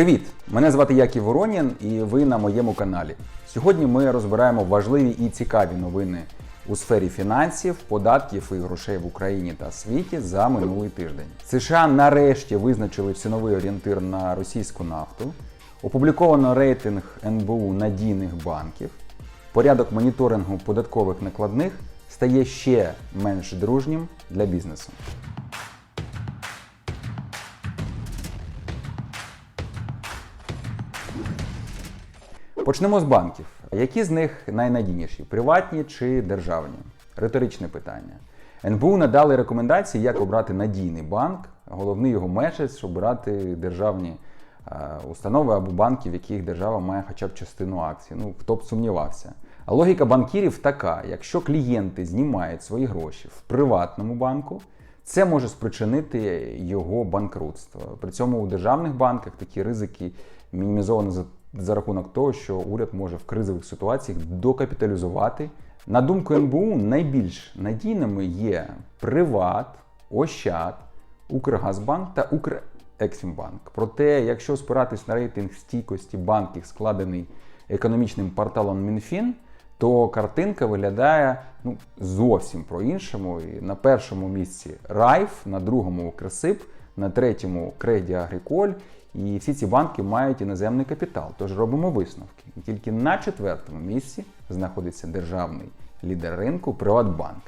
Привіт! Мене звати Яків Воронін і ви на моєму каналі. Сьогодні ми розбираємо важливі і цікаві новини у сфері фінансів, податків і грошей в Україні та світі за минулий тиждень. США нарешті визначили ціновий орієнтир на російську нафту. Опубліковано рейтинг НБУ надійних банків. Порядок моніторингу податкових накладних стає ще менш дружнім для бізнесу. Почнемо з банків. Які з них найнадійніші приватні чи державні? Риторичне питання. НБУ надали рекомендації, як обрати надійний банк. Головний його меседж обирати державні е, установи або банки, в яких держава має хоча б частину акцій. Ну, хто б сумнівався. А логіка банкірів така: якщо клієнти знімають свої гроші в приватному банку, це може спричинити його банкрутство. При цьому у державних банках такі ризики мінімізовані за, за рахунок того, що уряд може в кризових ситуаціях докапіталізувати. На думку НБУ, найбільш надійними є Приват, Ощад, Укргазбанк та Укрексімбанк. Проте, якщо спиратись на рейтинг стійкості банків, складений економічним порталом МінФін, то картинка виглядає ну, зовсім по-іншому. І на першому місці Райф, на другому Укрсип, на третьому Креді Агриколь. І всі ці банки мають іноземний капітал. Тож робимо висновки. І тільки на четвертому місці знаходиться державний лідер ринку Приватбанк.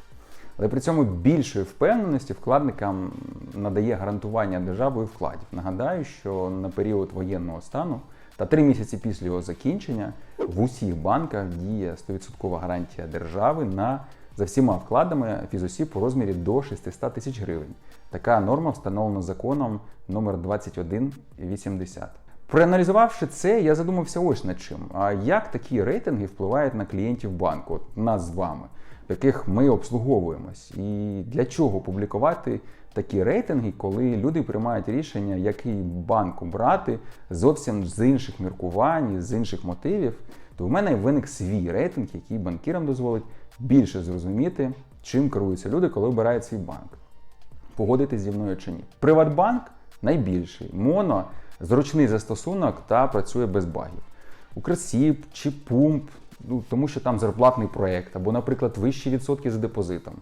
Але при цьому більшої впевненості вкладникам надає гарантування державою вкладів. Нагадаю, що на період воєнного стану та три місяці після його закінчення в усіх банках діє 100% гарантія держави на за всіма вкладами фізосіб по розмірі до 600 тисяч гривень. Така норма встановлена законом номер 2180. Проаналізувавши це, я задумався ось над чим. А як такі рейтинги впливають на клієнтів банку, нас з вами, в яких ми обслуговуємось? І для чого публікувати такі рейтинги, коли люди приймають рішення, який банк брати зовсім з інших міркувань, з інших мотивів? То в мене виник свій рейтинг, який банкірам дозволить більше зрозуміти, чим керуються люди, коли обирають свій банк. Погодитись зі мною чи ні. Приватбанк найбільший, моно зручний застосунок та працює без багів. Укрсіб чи пумп, ну тому що там зарплатний проєкт, або, наприклад, вищі відсотки з депозитом.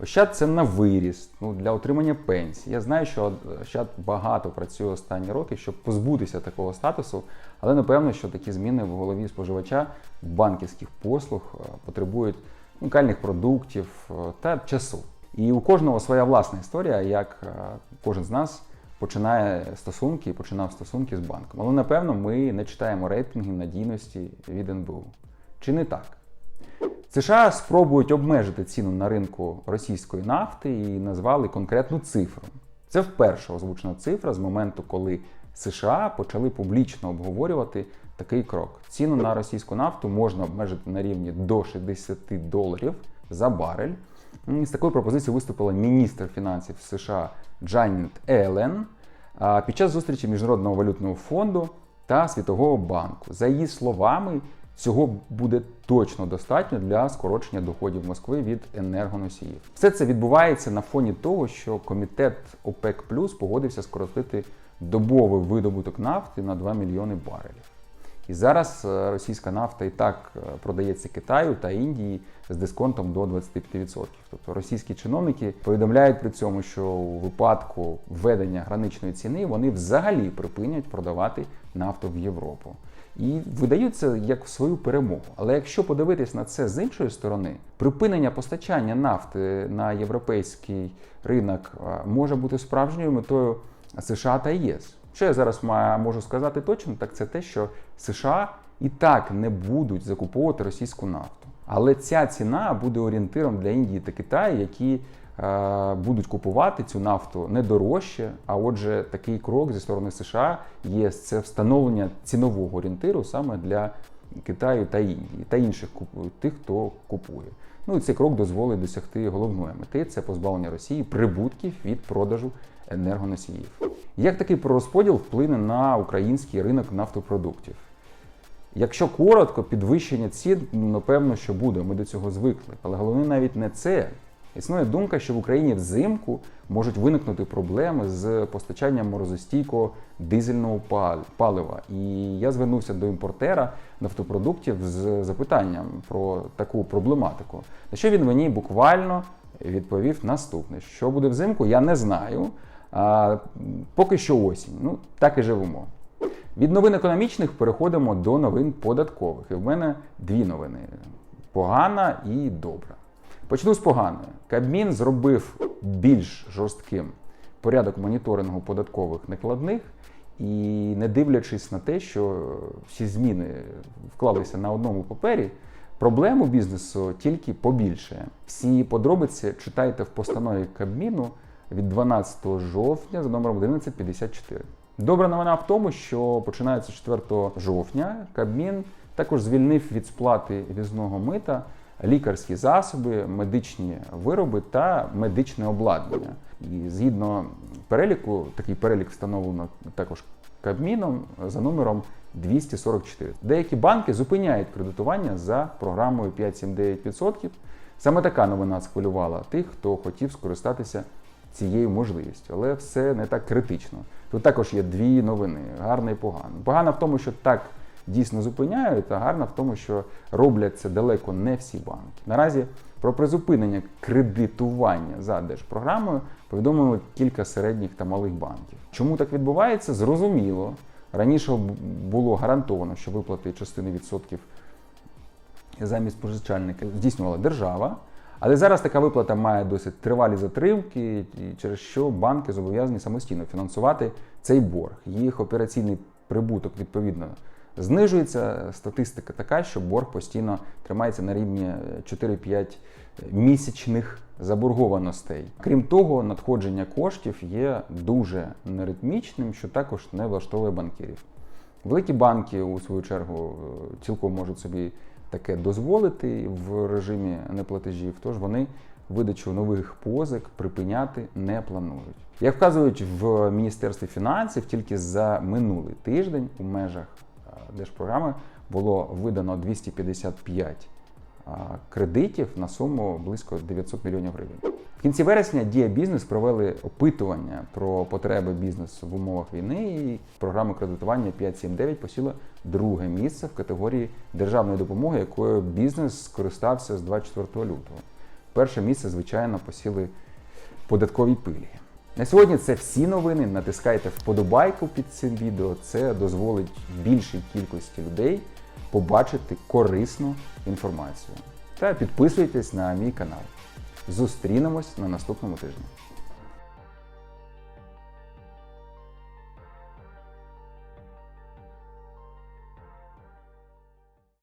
Ощад це на виріст, ну, для отримання пенсії. Я знаю, що Ощад багато працює останні роки, щоб позбутися такого статусу, але напевно, що такі зміни в голові споживача банківських послуг е, потребують унікальних продуктів е, та часу. І у кожного своя власна історія, як е, кожен з нас починає стосунки і починав стосунки з банком. Але напевно ми не читаємо рейтинги надійності від НБУ. Чи не так? США спробують обмежити ціну на ринку російської нафти і назвали конкретну цифру. Це вперше озвучена цифра з моменту, коли США почали публічно обговорювати такий крок. Ціну на російську нафту можна обмежити на рівні до 60 доларів за барель. З такою пропозицією виступила міністр фінансів США Джанет Елен під час зустрічі Міжнародного валютного фонду та Світового банку. За її словами, цього буде точно достатньо для скорочення доходів Москви від енергоносіїв. Все це відбувається на фоні того, що комітет ОПЕК Плюс погодився скоротити добовий видобуток нафти на 2 мільйони барелів. І зараз е, російська нафта і так е, продається Китаю та Індії з дисконтом до 25%. Тобто російські чиновники повідомляють при цьому, що у випадку введення граничної ціни вони взагалі припинять продавати нафту в Європу. І видають це як свою перемогу. Але якщо подивитись на це з іншої сторони, припинення постачання нафти на європейський ринок е, може бути справжньою метою США та ЄС. Що я зараз можу сказати точно, так це те, що США і так не будуть закуповувати російську нафту. Але ця ціна буде орієнтиром для Індії та Китаю, які е, будуть купувати цю нафту не дорожче. А отже, такий крок зі сторони США є це встановлення цінового орієнтиру саме для Китаю та Індії та інших тих, хто купує. Ну і цей крок дозволить досягти головної мети це позбавлення Росії прибутків від продажу енергоносіїв. Як такий розподіл вплине на український ринок нафтопродуктів? Якщо коротко, підвищення цін, ну напевно, що буде, ми до цього звикли. Але головне навіть не це. Існує думка, що в Україні взимку можуть виникнути проблеми з постачанням морозостійкого дизельного палива. І я звернувся до імпортера нафтопродуктів з запитанням про таку проблематику. На що він мені буквально відповів наступне: що буде взимку, я не знаю. А, поки що осінь. Ну, так і живемо. Від новин економічних переходимо до новин податкових. І в мене дві новини: погана і добра. Почну з поганої. Кабмін зробив більш жорстким порядок моніторингу податкових накладних, і не дивлячись на те, що всі зміни вклалися на одному папері, проблем у бізнесу тільки побільшає. Всі подробиці читайте в постанові Кабміну від 12 жовтня за номером 1154. Добра новина в тому, що починається 4 жовтня Кабмін також звільнив від сплати візного мита лікарські засоби, медичні вироби та медичне обладнання. І згідно переліку, такий перелік встановлено також Кабміном за номером 244. Деякі банки зупиняють кредитування за програмою 5-7-9%. Саме така новина схвилювала тих, хто хотів скористатися цією можливістю, але все не так критично. Тут також є дві новини: гарна і погана. Погана в тому, що так дійсно зупиняють, а гарна в тому, що роблять це далеко не всі банки. Наразі про призупинення кредитування за держпрограмою повідомили кілька середніх та малих банків. Чому так відбувається? Зрозуміло. Раніше було гарантовано, що виплати частини відсотків замість позичальника здійснювала держава. Але зараз така виплата має досить тривалі затримки, через що банки зобов'язані самостійно фінансувати цей борг. Їх операційний прибуток відповідно знижується. Статистика така, що борг постійно тримається на рівні 4-5 місячних заборгованостей. Крім того, надходження коштів є дуже неритмічним, що також не влаштовує банкірів. Великі банки, у свою чергу, цілком можуть собі таке дозволити в режимі неплатежів, тож вони видачу нових позик припиняти не планують. Як вказують в Міністерстві фінансів, тільки за минулий тиждень у межах держпрограми було видано 255 а, кредитів на суму близько 900 мільйонів гривень. В кінці вересня Дія Бізнес провели опитування про потреби бізнесу в умовах війни, і програма кредитування 579 посіла друге місце в категорії державної допомоги, якою бізнес скористався з 24 лютого. Перше місце, звичайно, посіли податкові пилі. На сьогодні це всі новини. Натискайте вподобайку під цим відео. Це дозволить більшій кількості людей побачити корисну інформацію. Та підписуйтесь на мій канал. Зустрінемось на наступному тижні.